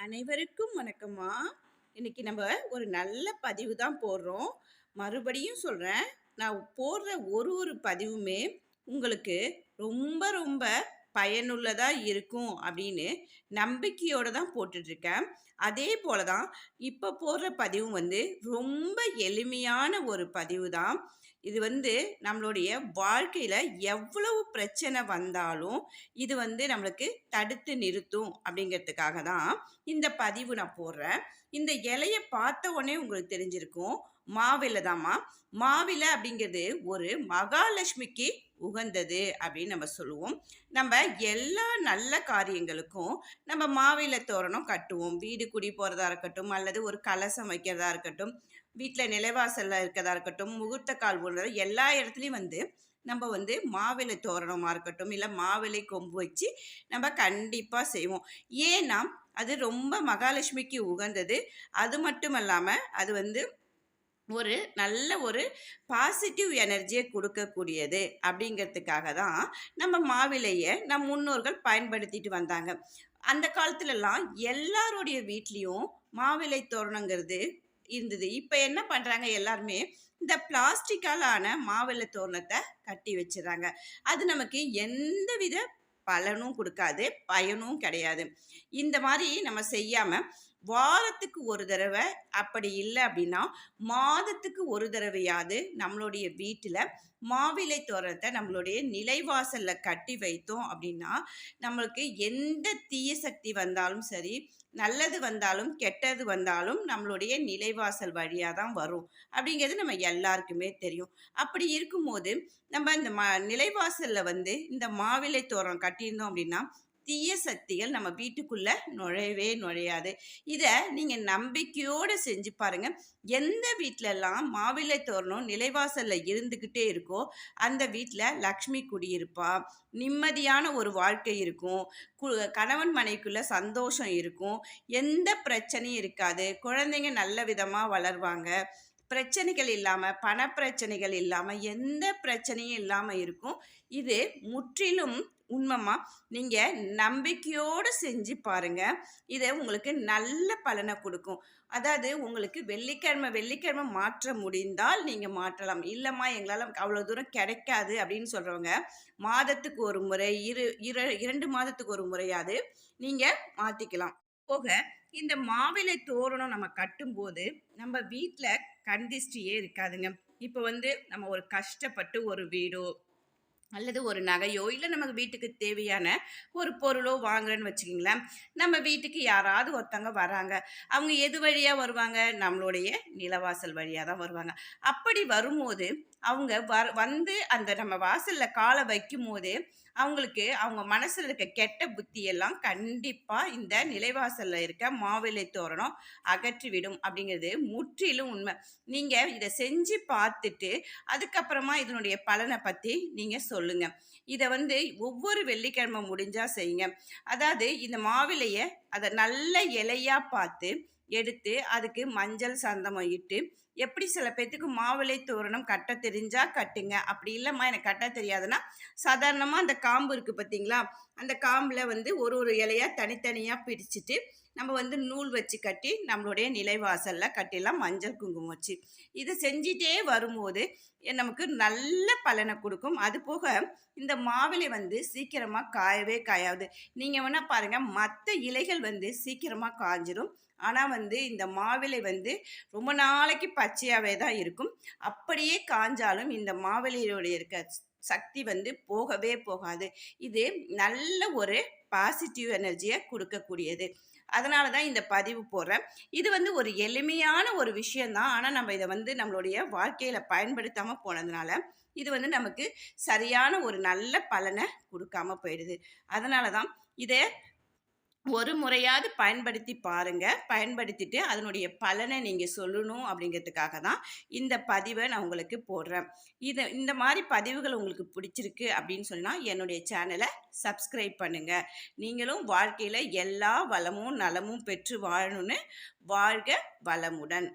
அனைவருக்கும் வணக்கம்மா. இன்னைக்கு நம்ம ஒரு நல்ல பதிவு தான் போடுறோம். மறுபடியும் சொல்கிறேன் நான் போடுற ஒரு ஒரு பதிவுமே உங்களுக்கு ரொம்ப ரொம்ப பயனுள்ளதாக இருக்கும் அப்படின்னு நம்பிக்கையோடு தான் போட்டுட்ருக்கேன். அதே போல தான் இப்போ போடுற பதிவும் வந்து ரொம்ப எளிமையான ஒரு பதிவு தான். இது வந்து நம்மளுடைய வாழ்க்கையில் எவ்வளவு பிரச்சனை வந்தாலும் இது வந்து நம்மளுக்கு தடுத்து நிறுத்தும் அப்படிங்கிறதுக்காக தான் இந்த பதிவு நான் போடுறேன். இந்த இலையை பார்த்த உடனே உங்களுக்கு தெரிஞ்சிருக்கும். மாவில தாம்மா மாவிலை அப்படிங்கிறது ஒரு மகாலட்சுமிக்கு உகந்தது அப்படின்னு நம்ம சொல்லுவோம். நம்ம எல்லா நல்ல காரியங்களுக்கும் நம்ம மாவிலை தோரணம் கட்டுவோம். வீடு குடி போகிறதா இருக்கட்டும் அல்லது ஒரு கலசம் வைக்கிறதா இருக்கட்டும் வீட்டில் நிலைவாசலில் இருக்கிறதா இருக்கட்டும் முகூர்த்த கால் போடுறது எல்லா இடத்துலையும் வந்து நம்ம வந்து மாவிலை தோரணமாக இருக்கட்டும் இல்லை மாவிலை கொம்பு வச்சு நம்ம கண்டிப்பாக செய்வோம். ஏன்னா அது ரொம்ப மகாலட்சுமிக்கு உகந்தது. அது மட்டும் இல்லாமல் அது வந்து ஒரு நல்ல ஒரு பாசிட்டிவ் எனர்ஜியை கொடுக்கக்கூடியது அப்படிங்கிறதுக்காக தான் நம்ம மாவிலையை நம் முன்னோர்கள் பயன்படுத்திட்டு வந்தாங்க. அந்த காலத்துலலாம் எல்லாருடைய வீட்லேயும் மாவிலை தோரணங்கிறது இருந்தது. இப்போ என்ன பண்ணுறாங்க எல்லாருமே? இந்த பிளாஸ்டிக்கால் ஆன மாவிலை தோரணத்தை கட்டி வச்சுறாங்க அது நமக்கு எந்த வித பலனும் கொடுக்காது பயனும் கிடையாது. இந்த மாதிரி நம்ம செய்யாமல் வாரத்துக்கு ஒரு தடவை அப்படி இல்லை அப்படின்னா மாதத்துக்கு ஒரு தடவையாவது நம்மளுடைய வீட்டில் மாவிலை தோரணத்தை நம்மளுடைய நிலைவாசலில் கட்டி வைத்தோம் அப்படின்னா நம்மளுக்கு எந்த தீய சக்தி வந்தாலும் சரி நல்லது வந்தாலும் கெட்டது வந்தாலும் நம்மளுடைய நிலைவாசல் வழியாக தான் வரும். அப்படிங்கிறது நம்ம எல்லாருக்குமே தெரியும். அப்படி இருக்கும்போது நம்ம இந்த மா நிலைவாசலில் வந்து இந்த மாவிலை தோரம் கட்டியிருந்தோம் அப்படின்னா தீய சக்திகள் நம்ம வீட்டுக்குள்ள நுழையவே நுழையாது. இதை நீங்கள் நம்பிக்கையோடு செஞ்சு பாருங்க. எந்த வீட்டிலலாம் மாவிலை தோரணம் நிலைவாசல்ல இருந்துக்கிட்டே இருக்கோ அந்த வீட்டில் லக்ஷ்மி குடியிருப்பா. நிம்மதியான ஒரு வாழ்க்கை இருக்கும். கணவன் மனைக்குள்ள சந்தோஷம் இருக்கும். எந்த பிரச்சனையும் இருக்காது. குழந்தைங்க நல்ல விதமாக வளர்வாங்க. பிரச்சனைகள் இல்லாமல் பண பிரச்சனைகள் இல்லாமல் எந்த பிரச்சனையும் இல்லாமல் இருக்கும். இது முற்றிலும் உண்மைமா நீங்கள் நம்பிக்கையோடு செஞ்சு பாருங்கள் இதை உங்களுக்கு நல்ல பலனை கொடுக்கும். அதாவது உங்களுக்கு வெள்ளிக்கிழமை வெள்ளிக்கிழமை மாற்ற முடிந்தால் நீங்கள் மாற்றலாம். இல்லைம்மா எங்களால் அவ்வளோ தூரம் கிடைக்காது அப்படின்னு சொல்கிறவங்க மாதத்துக்கு ஒரு முறை இரு இரு இரண்டு மாதத்துக்கு ஒரு முறையாவது நீங்கள் மாற்றிக்கலாம் போக இந்த மாவிலை தோரணம் நம்ம கட்டும்போது நம்ம வீட்டில் கண்டிஸ்டியே இருக்காதுங்க. இப்போ வந்து நம்ம ஒரு கஷ்டப்பட்டு ஒரு வீடோ அல்லது ஒரு நகையோ இல்லை நமக்கு வீட்டுக்கு தேவையான ஒரு பொருளோ வாங்குறேன்னு வச்சுக்கிங்களேன். நம்ம வீட்டுக்கு யாராவது ஒருத்தவங்க வராங்க. அவங்க எது வழியாக வருவாங்க? நம்மளுடைய நிலவாசல் வழியாக தான் வருவாங்க. அப்படி வரும்போது அவங்க வர வந்து அந்த நம்ம வாசலில் காலை வைக்கும் போது அவங்களுக்கு அவங்க மனசில் இருக்க கெட்ட புத்தியெல்லாம் கண்டிப்பாக இந்த நிலைவாசலில் இருக்க மாவிலை தோரணம் அகற்றிவிடும் அப்படிங்கிறது முற்றிலும் உண்மை. நீங்கள் இதை செஞ்சு பார்த்துட்டு அதுக்கப்புறமா இதனுடைய பலனை பற்றி நீங்கள் சொல்லுங்கள் இதை வந்து ஒவ்வொரு வெள்ளிக்கிழமை முடிஞ்சால் செய்யுங்க. அதாவது இந்த மாவிலையை அதை நல்ல இலையாக பார்த்து எடுத்து அதுக்கு மஞ்சள் சந்தமம் இட்டு எப்படி சில பேர்த்துக்கு மாவிலை தோரணம் கட்ட தெரிஞ்சா கட்டுங்க. அப்படி இல்லைம்மா எனக்கு கட்ட தெரியாதுன்னா சாதாரணமாக அந்த காம்பு இருக்குது பார்த்தீங்களா அந்த காம்பில் வந்து ஒரு ஒரு இலையாக தனித்தனியாக பிரிச்சுட்டு நம்ம வந்து நூல் வச்சு கட்டி நம்மளுடைய நிலைவாசலில் கட்டிடலாம் மஞ்சள் குங்குமம் வச்சு. இது செஞ்சிட்டே வரும்போது நமக்கு நல்ல பலனை கொடுக்கும். அது போக இந்த மாவிலை வந்து சீக்கிரமாக காயவே காயாது. நீங்கள் வேணால் பாருங்கள் மற்ற இலைகள் வந்து சீக்கிரமாக காஞ்சிரும். ஆனால் வந்து இந்த மாவிலை வந்து ரொம்ப நாளைக்கு பச்சையாகவே தான் இருக்கும். அப்படியே காஞ்சாலும் இந்த மாவிலையோடைய இருக்க சக்தி வந்து போகவே போகாது. இது நல்ல ஒரு பாசிட்டிவ் எனர்ஜியை கொடுக்கக்கூடியது. அதனால தான் இந்த பதிவு போடுறேன். இது வந்து ஒரு எளிமையான ஒரு விஷயந்தான் ஆனால் நம்ம இதை வந்து நம்மளுடைய வாழ்க்கையில் பயன்படுத்தாமல் போனதுனால இது வந்து நமக்கு சரியான ஒரு நல்ல பலனை கொடுக்காம போயிடுது. அதனால தான் இதை ஒரு முறையாவது பயன்படுத்தி பாருங்க. பயன்படுத்திட்டு அதனுடைய பலனை நீங்கள் சொல்லணும் அப்படிங்கிறதுக்காக தான் இந்த பதிவை நான் உங்களுக்கு போடுறேன். இதை இந்த மாதிரி பதிவுகள் உங்களுக்கு பிடிச்சிருக்கு அப்படின்னு சொன்னால் என்னுடைய சேனலை சப்ஸ்கிரைப் பண்ணுங்கள் நீங்களும் வாழ்க்கையில் எல்லா வளமும் நலமும் பெற்று வாழணும்னு வாழ்க வளமுடன்.